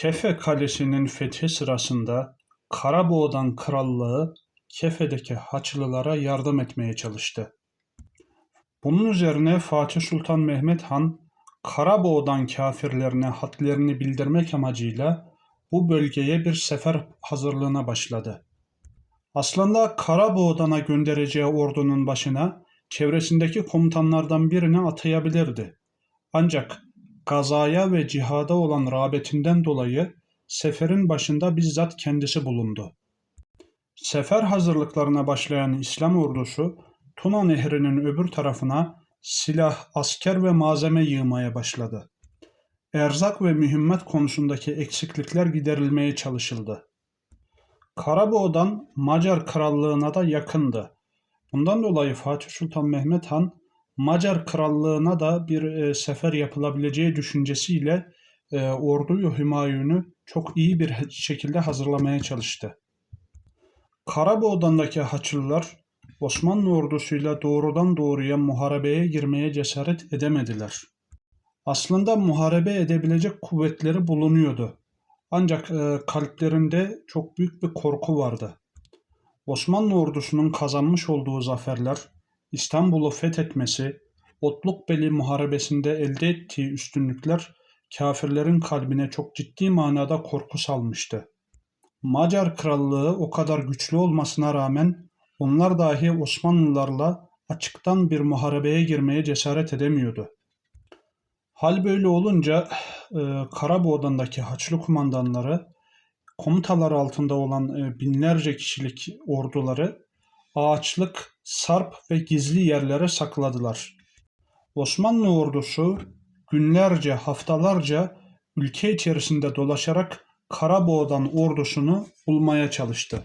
Kefe Kalesi'nin fethi sırasında Karaboğdan Krallığı Kefe'deki Haçlılara yardım etmeye çalıştı. Bunun üzerine Fatih Sultan Mehmet Han Karaboğdan kâfirlerine hadlerini bildirmek amacıyla bu bölgeye bir sefer hazırlığına başladı. Aslında Karaboğdan'a göndereceği ordunun başına çevresindeki komutanlardan birini atayabilirdi. Ancak gazaya ve cihada olan rağbetinden dolayı seferin başında bizzat kendisi bulundu. Sefer hazırlıklarına başlayan İslam ordusu Tuna Nehri'nin öbür tarafına silah, asker ve malzeme yığmaya başladı. Erzak ve mühimmet konusundaki eksiklikler giderilmeye çalışıldı. Karaboğdan Macar Krallığına da yakındı. Bundan dolayı Fatih Sultan Mehmet Han Macar Krallığına da bir e, sefer yapılabileceği düşüncesiyle e, orduyu Hümayun'u çok iyi bir şekilde hazırlamaya çalıştı. Karaboğdan'daki Haçlılar Osmanlı ordusuyla doğrudan doğruya muharebeye girmeye cesaret edemediler. Aslında muharebe edebilecek kuvvetleri bulunuyordu. Ancak e, kalplerinde çok büyük bir korku vardı. Osmanlı ordusunun kazanmış olduğu zaferler, İstanbul'u fethetmesi, Otlukbeli muharebesinde elde ettiği üstünlükler kafirlerin kalbine çok ciddi manada korku salmıştı. Macar krallığı o kadar güçlü olmasına rağmen onlar dahi Osmanlılarla açıktan bir muharebeye girmeye cesaret edemiyordu. Hal böyle olunca e, Karaboğdan'daki Haçlı kumandanları komutalar altında olan e, binlerce kişilik orduları ağaçlık, sarp ve gizli yerlere sakladılar. Osmanlı ordusu günlerce, haftalarca ülke içerisinde dolaşarak Karaboğdan ordusunu bulmaya çalıştı.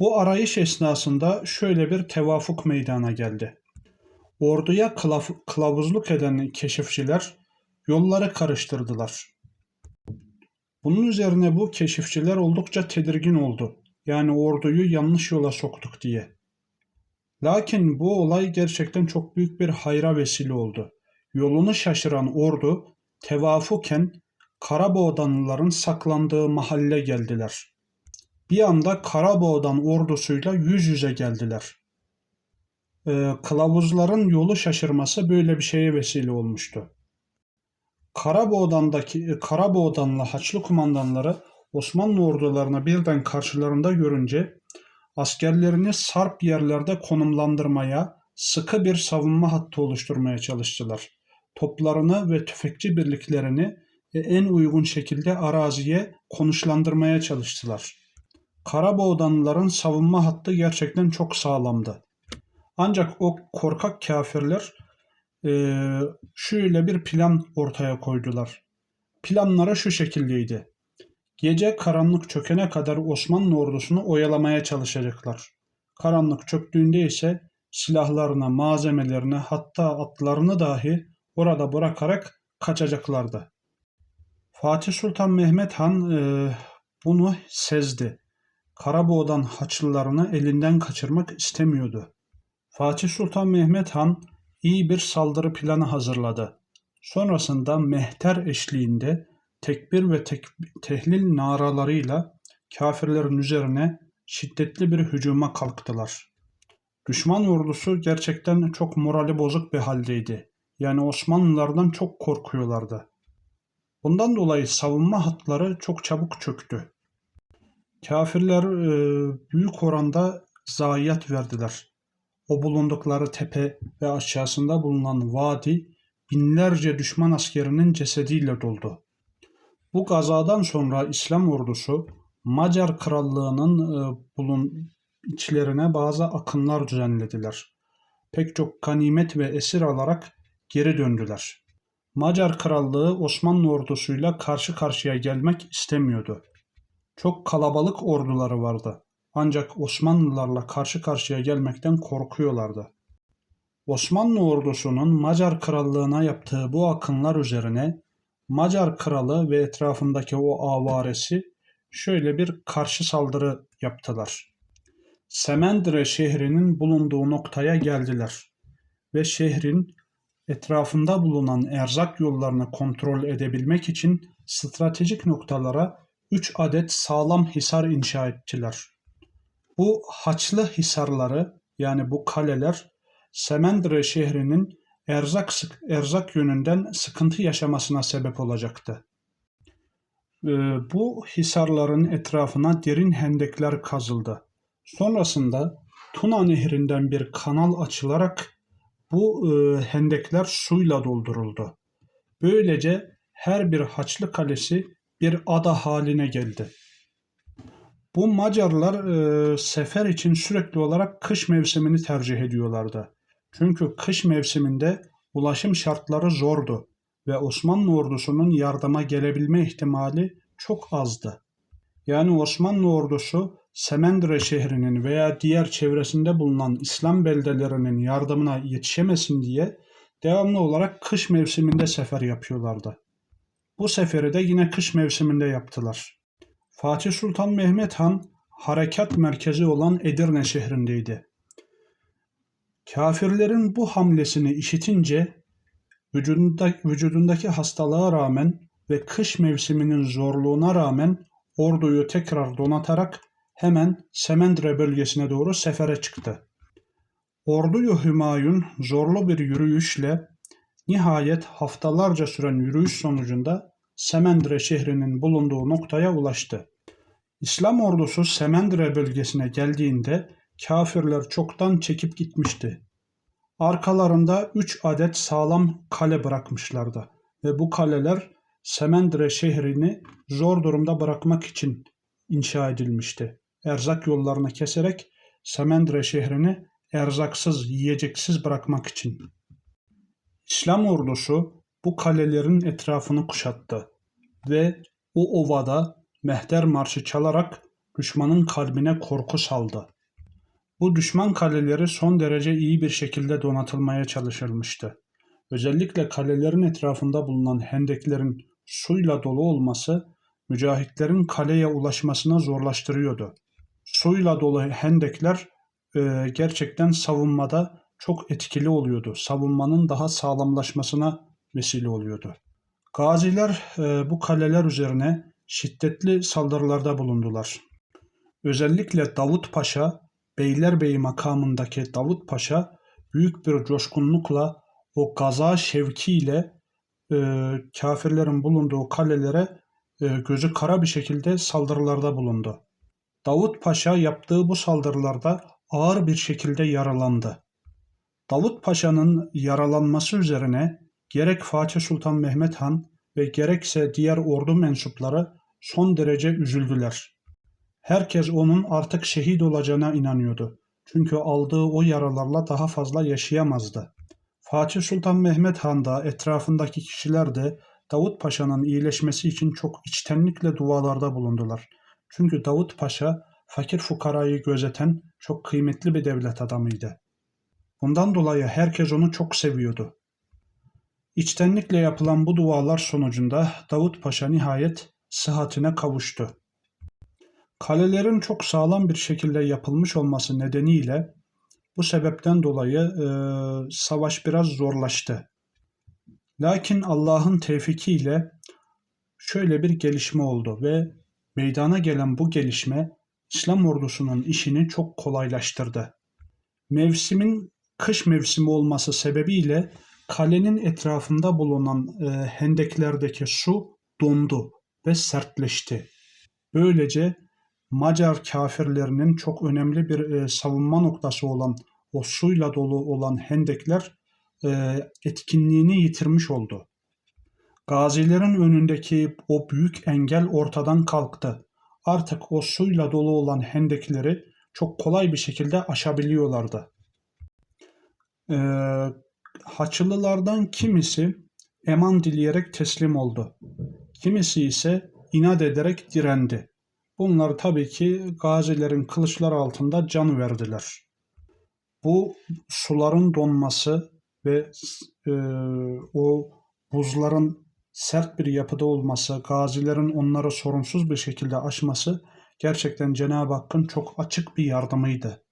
Bu arayış esnasında şöyle bir tevafuk meydana geldi. Orduya kılaf- kılavuzluk eden keşifçiler yolları karıştırdılar. Bunun üzerine bu keşifçiler oldukça tedirgin oldu. Yani orduyu yanlış yola soktuk diye. Lakin bu olay gerçekten çok büyük bir hayra vesile oldu. Yolunu şaşıran ordu tevafuken Karaboğdanlıların saklandığı mahalle geldiler. Bir anda Karaboğdan ordusuyla yüz yüze geldiler. Ee, kılavuzların yolu şaşırması böyle bir şeye vesile olmuştu. Karaboğdan'daki Karaboğdanlı Haçlı kumandanları Osmanlı ordularını birden karşılarında görünce askerlerini sarp yerlerde konumlandırmaya, sıkı bir savunma hattı oluşturmaya çalıştılar. Toplarını ve tüfekçi birliklerini en uygun şekilde araziye konuşlandırmaya çalıştılar. Karaboğdanlıların savunma hattı gerçekten çok sağlamdı. Ancak o korkak kafirler e, şöyle bir plan ortaya koydular. Planları şu şekildeydi. Gece karanlık çökene kadar Osmanlı ordusunu oyalamaya çalışacaklar. Karanlık çöktüğünde ise silahlarını, malzemelerini hatta atlarını dahi orada bırakarak kaçacaklardı. Fatih Sultan Mehmet Han e, bunu sezdi. Karaboğdan Haçlılarını elinden kaçırmak istemiyordu. Fatih Sultan Mehmet Han iyi bir saldırı planı hazırladı. Sonrasında mehter eşliğinde tekbir ve tek, tehlil naralarıyla kafirlerin üzerine şiddetli bir hücuma kalktılar. Düşman ordusu gerçekten çok morali bozuk bir haldeydi. Yani Osmanlılardan çok korkuyorlardı. Bundan dolayı savunma hatları çok çabuk çöktü. Kafirler e, büyük oranda zayiat verdiler. O bulundukları tepe ve aşağısında bulunan vadi binlerce düşman askerinin cesediyle doldu. Bu gazadan sonra İslam ordusu Macar krallığının e, bulun içlerine bazı akınlar düzenlediler. Pek çok ganimet ve esir alarak geri döndüler. Macar krallığı Osmanlı ordusuyla karşı karşıya gelmek istemiyordu. Çok kalabalık orduları vardı. Ancak Osmanlılarla karşı karşıya gelmekten korkuyorlardı. Osmanlı ordusunun Macar krallığına yaptığı bu akınlar üzerine Macar kralı ve etrafındaki o avaresi şöyle bir karşı saldırı yaptılar. Semendre şehrinin bulunduğu noktaya geldiler ve şehrin etrafında bulunan erzak yollarını kontrol edebilmek için stratejik noktalara 3 adet sağlam hisar inşa ettiler. Bu haçlı hisarları yani bu kaleler Semendre şehrinin erzak erzak yönünden sıkıntı yaşamasına sebep olacaktı. Ee, bu hisarların etrafına derin hendekler kazıldı. Sonrasında Tuna Nehri'nden bir kanal açılarak bu e, hendekler suyla dolduruldu. Böylece her bir Haçlı kalesi bir ada haline geldi. Bu Macarlar e, sefer için sürekli olarak kış mevsimini tercih ediyorlardı. Çünkü kış mevsiminde ulaşım şartları zordu ve Osmanlı ordusunun yardıma gelebilme ihtimali çok azdı. Yani Osmanlı ordusu Semendre şehrinin veya diğer çevresinde bulunan İslam beldelerinin yardımına yetişemesin diye devamlı olarak kış mevsiminde sefer yapıyorlardı. Bu seferi de yine kış mevsiminde yaptılar. Fatih Sultan Mehmet Han harekat merkezi olan Edirne şehrindeydi. Kafirlerin bu hamlesini işitince vücudunda, vücudundaki hastalığa rağmen ve kış mevsiminin zorluğuna rağmen orduyu tekrar donatarak hemen Semendre bölgesine doğru sefere çıktı. Orduyu Hümayun zorlu bir yürüyüşle nihayet haftalarca süren yürüyüş sonucunda Semendre şehrinin bulunduğu noktaya ulaştı. İslam ordusu Semendre bölgesine geldiğinde kafirler çoktan çekip gitmişti. Arkalarında üç adet sağlam kale bırakmışlardı ve bu kaleler Semendre şehrini zor durumda bırakmak için inşa edilmişti. Erzak yollarını keserek Semendre şehrini erzaksız, yiyeceksiz bırakmak için. İslam ordusu bu kalelerin etrafını kuşattı ve o ovada mehter marşı çalarak düşmanın kalbine korku saldı. Bu düşman kaleleri son derece iyi bir şekilde donatılmaya çalışılmıştı. Özellikle kalelerin etrafında bulunan hendeklerin suyla dolu olması mücahitlerin kaleye ulaşmasına zorlaştırıyordu. Suyla dolu hendekler e, gerçekten savunmada çok etkili oluyordu. Savunmanın daha sağlamlaşmasına vesile oluyordu. Gaziler e, bu kaleler üzerine şiddetli saldırılarda bulundular. Özellikle Davut Paşa, Beylerbeyi makamındaki Davut Paşa büyük bir coşkunlukla o gaza şevkiyle e, kafirlerin bulunduğu kalelere e, gözü kara bir şekilde saldırılarda bulundu. Davut Paşa yaptığı bu saldırılarda ağır bir şekilde yaralandı. Davut Paşa'nın yaralanması üzerine gerek Fatih Sultan Mehmet Han ve gerekse diğer ordu mensupları son derece üzüldüler. Herkes onun artık şehit olacağına inanıyordu. Çünkü aldığı o yaralarla daha fazla yaşayamazdı. Fatih Sultan Mehmet Han da etrafındaki kişiler de Davut Paşa'nın iyileşmesi için çok içtenlikle dualarda bulundular. Çünkü Davut Paşa fakir fukarayı gözeten çok kıymetli bir devlet adamıydı. Bundan dolayı herkes onu çok seviyordu. İçtenlikle yapılan bu dualar sonucunda Davut Paşa nihayet sıhhatine kavuştu. Kalelerin çok sağlam bir şekilde yapılmış olması nedeniyle bu sebepten dolayı e, savaş biraz zorlaştı. Lakin Allah'ın tevfikiyle şöyle bir gelişme oldu ve meydana gelen bu gelişme İslam ordusunun işini çok kolaylaştırdı. Mevsimin kış mevsimi olması sebebiyle kalenin etrafında bulunan e, hendeklerdeki su dondu ve sertleşti. Böylece Macar kafirlerinin çok önemli bir e, savunma noktası olan o suyla dolu olan hendekler e, etkinliğini yitirmiş oldu. Gazilerin önündeki o büyük engel ortadan kalktı. Artık o suyla dolu olan hendekleri çok kolay bir şekilde aşabiliyorlardı. E, Haçlılardan kimisi eman dileyerek teslim oldu. Kimisi ise inat ederek direndi. Bunlar tabii ki gazilerin kılıçlar altında can verdiler. Bu suların donması ve e, o buzların sert bir yapıda olması, gazilerin onları sorunsuz bir şekilde aşması gerçekten Cenab-ı Hakk'ın çok açık bir yardımıydı.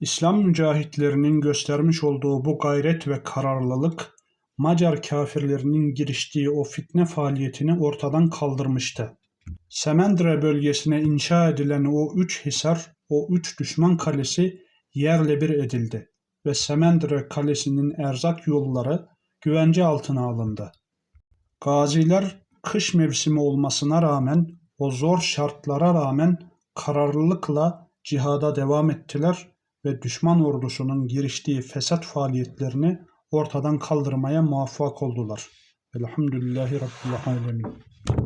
İslam mücahitlerinin göstermiş olduğu bu gayret ve kararlılık, Macar kafirlerinin giriştiği o fitne faaliyetini ortadan kaldırmıştı. Semendre bölgesine inşa edilen o üç hisar, o üç düşman kalesi yerle bir edildi ve Semendre kalesinin erzak yolları güvence altına alındı. Gaziler kış mevsimi olmasına rağmen o zor şartlara rağmen kararlılıkla cihada devam ettiler ve düşman ordusunun giriştiği fesat faaliyetlerini ortadan kaldırmaya muvaffak oldular. Elhamdülillahi Rabbil Alemin.